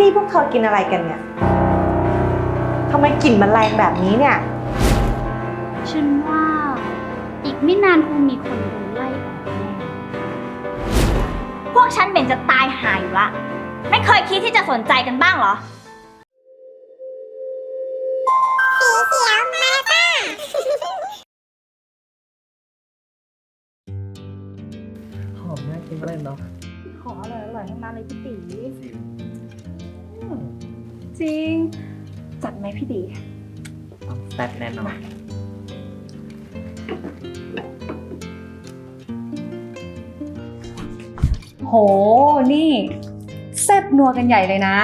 นี่พวกเธอกินอะไรกันเนี่ยทำไมกลิ่นมันแรงแบบนี้เนี่ย ฉันว่า อีกไม่นานคงมีคนโดนไล่ออกแน่พวกฉันเหม็นจะตายหายอยู่ละ ไม่เคยคิดที่จะสนใจกันบ้างเหรอ หอมน่ากินมากเลยเนาะ ขออร่อยอร่อยให้มาเลยพี่ตีอืม จริง จัดไหมพี่ตีต้องแซ่บแน่นอน โห นี่ แซ่บนัวกันใหญ่เลยนะ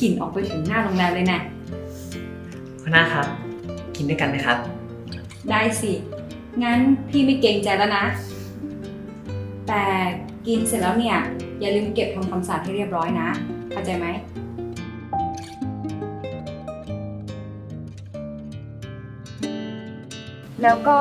กลิ่นออกไปถึงหน้าโรงแรมเลยนะ คุณน้าครับ กินด้วยกันไหมครับ ได้สิ งั้นพี่ไม่เกรงใจแล้วนะ แต่กินเสร็จแล้วเนี่ย อย่าลืมเก็บทำความสะอาดให้เรียบร้อยนะ เข้าใจไหมแล้วก็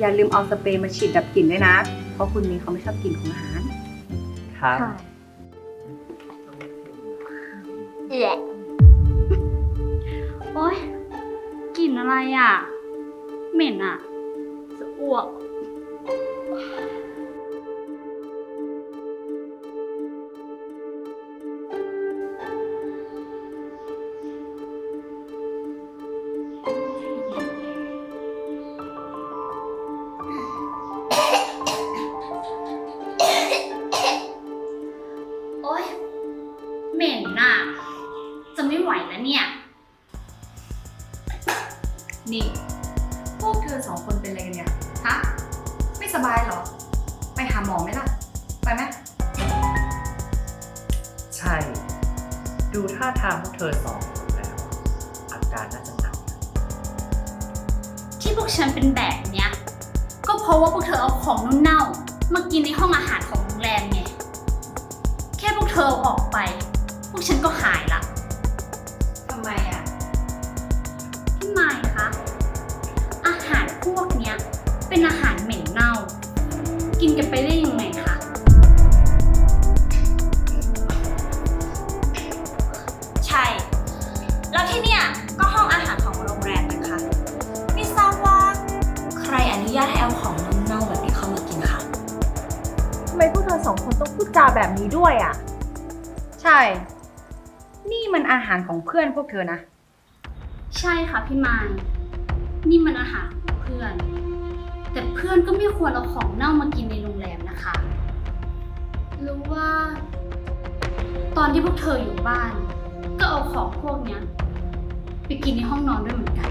อย่าลืมเอาสเปรย์มาฉีดดับกลิ่นด้วยนะ เพราะคุณนี้เขาไม่ชอบกลิ่นของอาหาร ครับโอ๊ยกลิ่นอะไรอะ เหม็นอะ จะอ้วก การน่าจะหนักนะที่พวกฉันเป็นแบบเนี้ย ก็เพราะว่าพวกเธอเอาของเน่าๆมากินในห้องอาหารของโรงแรมไงแค่พวกเธอเอาออกไป พวกฉันก็หายละทำไมอะ พี่ไมค์คะอาหารพวกเนี้ย เป็นอาหารเหม็นเน่า กินกันไปได้ยังไง จาแบบนี้ด้วยอะ ใช่ นี่มันอาหารของเพื่อนพวกเธอนะ ใช่ค่ะพี่ไมค์นี่มันอาหารของเพื่อน แต่เพื่อนก็ไม่ควรเอาของเน่ามากินในโรงแรมนะคะหรือว่า ตอนที่พวกเธออยู่บ้าน ก็เอาของพวกเนี้ยไปกินในห้องนอนด้วยเหมือนกัน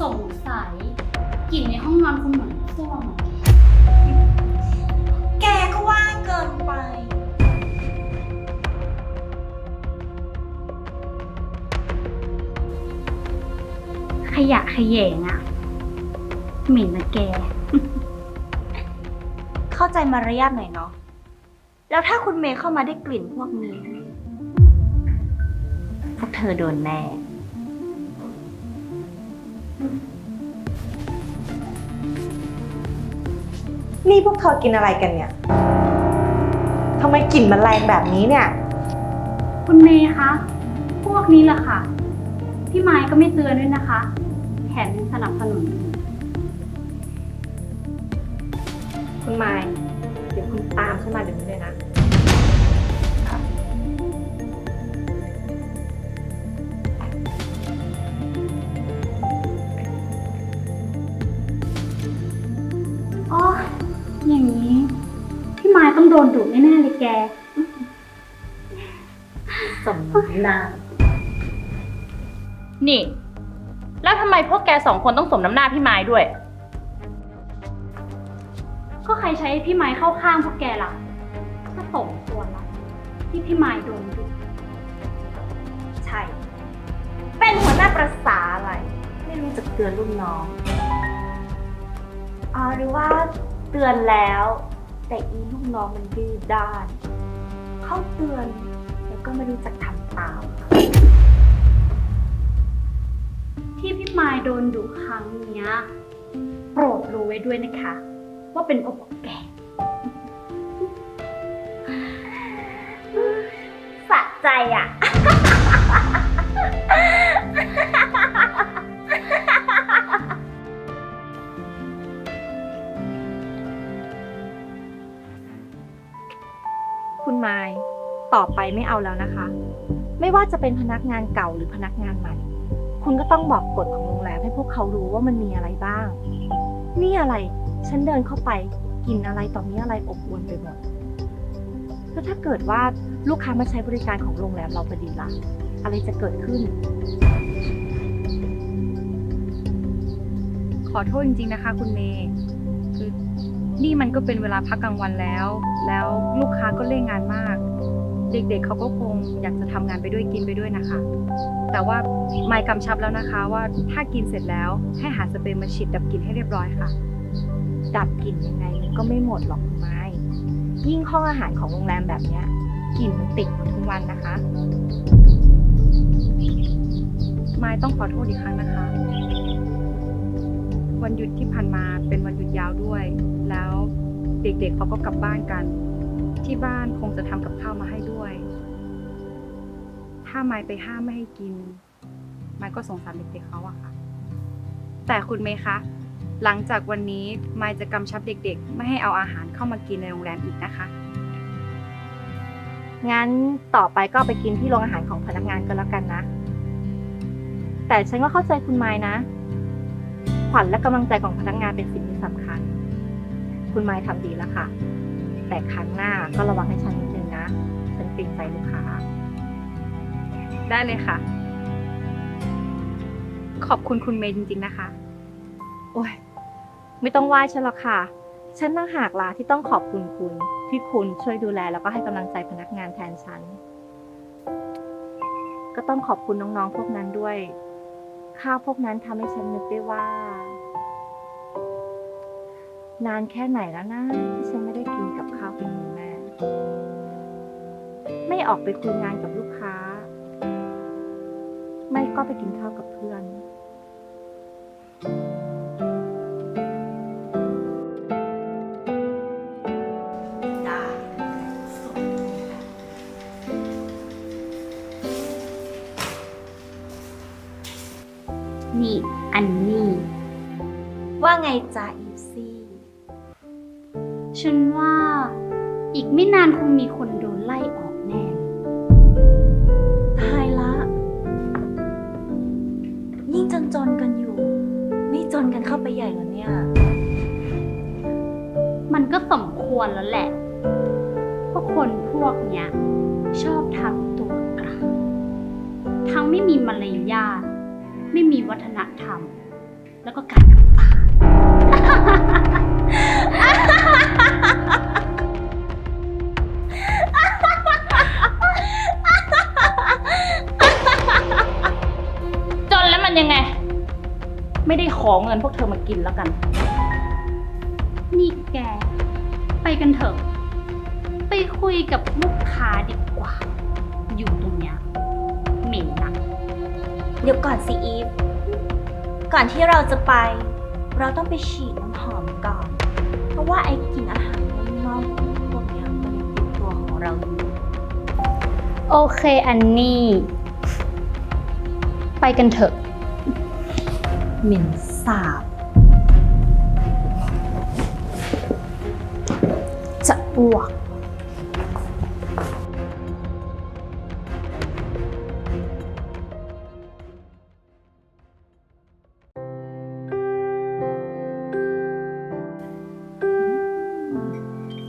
สงสัยกลิ่นในห้องนอนคงเหมือนส้วมอะ แกก็ว่าเกินไป ขยะขยงอะเหม็นนะแก เข้าใจมารยาทหน่อยเนาะ แล้วถ้าคุณเมย์เข้ามาได้กลิ่นพวกนี้ พวกเธอโดนแน่ นี่พวกเธอกินอะไรกันเนี่ยทำไมกลิ่นมันแรงแบบนี้เนี่ย คุณเมย์คะ พวกนี้แหละค่ะ พี่ไม้ก็ไม่เตือนด้วยนะคะ แถมยังสนับสนุนอีกคุณไมค์เดี๋ยวคุณตามฉันมาเดี๋ยวนี้เลยนะ อ๋อ อย่างนี้ พี่ไม้ต้องโดนดุแน่ๆเลยแก สมน้ำหน้านี่ แล้วทำไมพวกแกสองคนต้องสมน้ำหน้าพี่ไม้ด้วย ก็ใครใช้ให้พี่ไม้เข้าข้างพวกแกล่ะก็สมควรละที่พี่ไม้โดนดุใช่ เป็นหัวหน้าประษาอะไร ไม่รู้จักเตือนลูกน้องอ๋อหรือว่า เตือนแล้ว แต่อีลูกน้องมันดื้อด้าน เข้าเตือนแล้วก็ไม่รู้จักทำตาม ที่พี่มายโดนดุครั้งเนี้ยโปรดรู้ไว้ด้วยนะคะ ว่าเป็นโอกแก่สะใจอะ ต่อไปไม่เอาแล้วนะคะ ไม่ว่าจะเป็นพนักงานเก่าหรือพนักงานใหม่ คุณก็ต้องบอกกฎของโรงแรมให้พวกเขารู้ว่ามันมีอะไรบ้าง นี่อะไร ฉันเดินเข้าไปกินอะไรต่อมีอะไรอบอวลไปหมด แล้วถ้าเกิดว่าลูกค้ามาใช้บริการของโรงแรมเราพอดีล่ะ อะไรจะเกิดขึ้น ขอโทษจริงๆนะคะ คุณเมย์คือนี่มันก็เป็นเวลาพักกลางวันแล้ว แล้วลูกค้าก็เร่งงานมาก เด็กๆเขาก็คงอยากจะทำงานไปด้วยกินไปด้วยนะคะ แต่ว่าไมค์กำชับแล้วนะคะว่าถ้ากินเสร็จแล้วให้หาสเปรย์มาฉีดดับกลิ่นให้เรียบร้อยค่ะ ดับกลิ่นยังไงมันก็ไม่หมดหรอกไม้ยิ่งห้องอาหารของโรงแรมแบบเนี้ยกลิ่นมันติดทุกวันนะคะ ไมค์ต้องขอโทษอีกครั้งนะคะ วันหยุดที่ผ่านมาเป็นวันหยุดยาวด้วย แล้วเด็กๆเขาก็กลับบ้านกัน ที่บ้านคงจะทำกับข้าวมาให้ด้วย ถ้าไมค์ไปห้ามไม่ให้กิน ไมค์ก็สงสารเด็กๆเขาอะค่ะ แต่คุณเมย์คะ หลังจากวันนี้ไมค์จะกำชับเด็กๆ ไม่ให้เอาอาหารเข้ามากินในโรงแรมอีกนะคะ งั้นต่อไปก็ไปกินที่โรงอาหารของพนักงานก็แล้วกันนะ แต่ฉันก็เข้าใจคุณไม้นะ ขวัญและกำลังใจของพนักงานเป็นสิ่งที่สำคัญ คุณไม้ทำดีแล้วค่ะ แต่ครั้งหน้าก็ระวังให้ฉันนิดนึงนะ รงใจลูกค้า ได้เลยค่ะ ขอบคุณคุณเมย์จริง ๆนะคะ โอ้ยไม่ต้องไหว้ฉันหรอกค่ะ ฉันต่างหากล่ะที่ต้องขอบคุณคุณ ที่คุณช่วยดูแลแล้วก็ให้กำลังใจพนักงานแทนฉัน ก็ต้องขอบคุณน้องๆพวกนั้นด้วย ข้าวพวกนั้นทำให้ฉันนึกได้ว่า นานแค่ไหนแล้วนะที่ฉันไม่ได้กินกับข้าวฝีมือแม่ ไม่ออกไปคุยงานกับลูกค้า ไม่ก็ไปกินข้าวกับเพื่อน ได้นี่ อันนี้ ว่าไงจ๊ะอีซี่ ฉันว่าอีกไม่นานคงมีคนโดนไล่ออก จนกันอยู่ ไม่จนกันเข้าไปใหญ่แล้วเนี่ย มันก็สมควรแล้วแหละเพราะคนพวกเนี้ย ชอบทำตัวกลางทั้งไม่มีมารยาทไม่มีวัฒนธรรม แล้วก็การศึกษา ไม่ได้ขอเงินพวกเธอมากินแล้วกัน นี่แก ไปกันเถอะ ไปคุยกับลูกค้าดีกว่า อยู่ตรงเนี้ยเหม็นนะเดี๋ยวก่อนสิอีฟ ก่อนที่เราจะไป เราต้องไปฉีดน้ำหอมก่อน เพราะว่าไอ้กลิ่นอาหารนอกๆพวกเนี้ยมันยังติดตัวของเราอยู่โอเคอันนี้ ไปกันเถอะ เหม็นสาบ จะอ้วก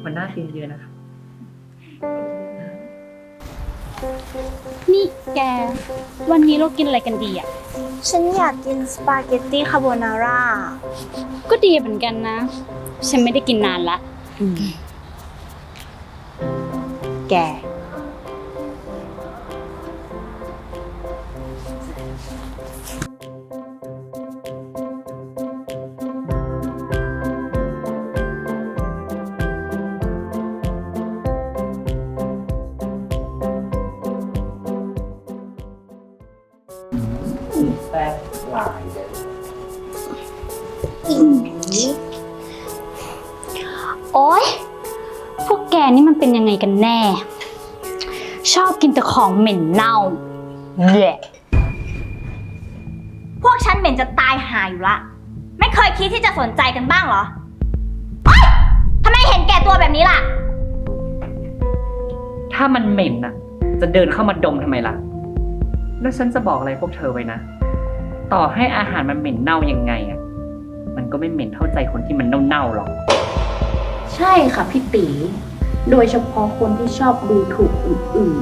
มันน่ากินเยอะนะครับ นี่แก วันนี้เรากินอะไรกันดีอะ ฉันอยากกินสปาเกตตี้คาโบนาร่า ก็ดีเหมือนกันนะ ฉันไม่ได้กินนานละ แก เป็นยังไงกันแน่ ชอบกินแต่ของเหม็นเน่าแย่พวกฉันเหม็นจะตายหาอยู่ละ ไม่เคยคิดที่จะสนใจกันบ้างเหรอเอ้ยทำไมเห็นแก่ตัวแบบนี้ล่ะ ถ้ามันเหม็นน่ะ จะเดินเข้ามาดมทำไมล่ะ แล้วฉันจะบอกอะไรพวกเธอไว้นะ ต่อให้อาหารมันเหม็นเน่ายังไงอะ มันก็ไม่เหม็นเท่าใจคนที่มันเน่าๆหรอก ใช่ค่ะพี่ตี โดยเฉพาะคนที่ชอบดูถูกคนอื่น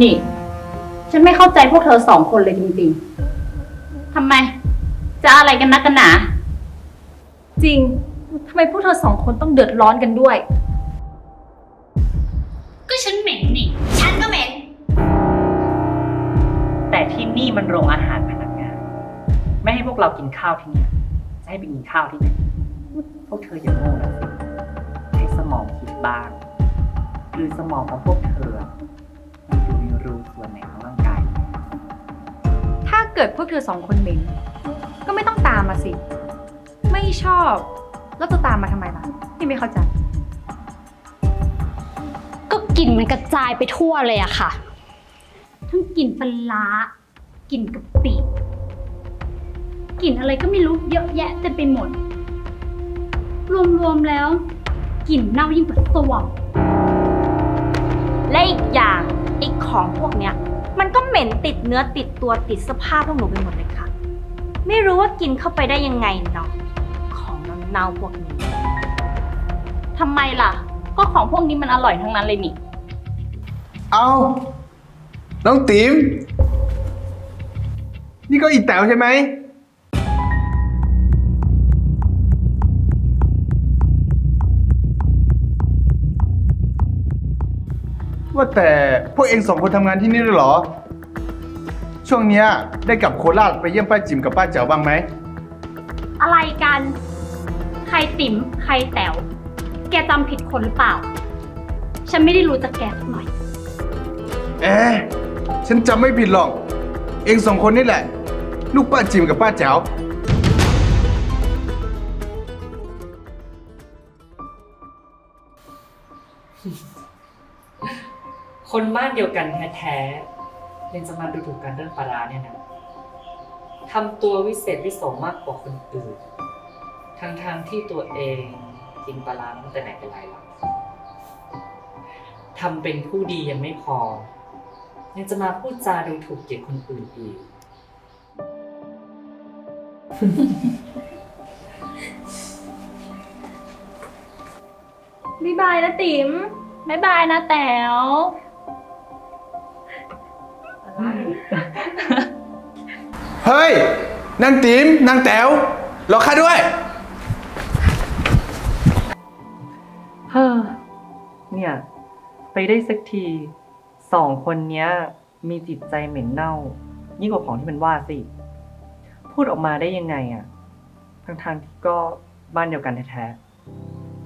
นี่ ฉันไม่เข้าใจพวกเธอสองคนเลยจริงๆ ทำไม จะอะไรกันนักกันหนา จริง ทำไมพวกเธอสองคนต้องเดือดร้อนกันด้วย ก็ฉันเหม็นนี่ ฉันก็เหม็น แต่ที่นี่มันโรงอาหารพนักงาน ไม่ให้พวกเรากินข้าวที่นี่ จะให้ไปกินข้าวที่ไหน พวกเธออย่าโง่นะ บ้าง หรือสมองของพวกเธอมันดูมีรูส่วนไหนของร่างกาย ถ้าเกิดพวกเธอสองคนเหม็นก็ไม่ต้องตามมาสิ ไม่ชอบ แล้วจะตามมาทำไมล่ะที่ไม่เข้าใจ ก็กลิ่นมันกระจายไปทั่วเลยอะค่ะ ทั้งกลิ่นปลาร้ากลิ่นกะปิกลิ่นอะไรก็ไม่รู้เยอะแยะเต็มไปหมด รวมๆแล้ว กลิ่นเน่ายิ่งกว่าสวมและอีกอย่างไอ้ของพวกเนี้ย มันก็เหม็นติดเนื้อติดตัวติดเสภาพพวกหนูไปหมดเลยค่ะ ไม่รู้ว่ากินเข้าไปได้ยังไงเนาะของเน่าๆพวกนี้ทำไมล่ะ ก็ของพวกนี้มันอร่อยทั้งนั้นเลยนี่ เอาน้องติ๋มนี่ก็อีแต๋วใช่ไหม ว่าแต่พวกเองสองคนทำงานที่นี่ด้วยเหรอ ช่วงเนี้ยได้กลับโคราชไปเยี่ยมป้าจิ๋มกับป้าแจ๋วบ้างไหม อะไรกัน ใครติ๋มใครแต๋วแกจำผิดคนหรือเปล่า ฉันไม่ได้รู้จักแกสักหน่อย เอ๊ะฉันจำไม่ผิดหรอก เองสองคนนี่แหละ ลูกป้าจิ๋มกับป้าแจ๋ว คนบ้านเดียวกันแท้ๆยังจะมาดูถูกกันเรื่องปลาร้าเนี่ยนะทำตัววิเศษวิโสมากกว่าคนอื่นทั้งๆที่ตัวเองกินปลาร้ามาตั้งแต่ไหนแต่ไรแล้วทำเป็นผู้ดียังไม่พอ ยังจะมาพูดจาดูถูกเกียรติคนอื่นอีก บ๊ายบายนะติ๋มบ๊ายบายนะแต๋ว เฮ้ยนางติ๋มนางแต๋วรอข้าด้วย เฮ้อเนี่ย ไปได้สักที สองคนเนี้ย มีจิตใจเหม็นเน่า ยิ่งกว่าของที่มันว่าสิ พูดออกมาได้ยังไงอะทั้งทางๆที่ก็บ้านเดียวกันแท้ๆ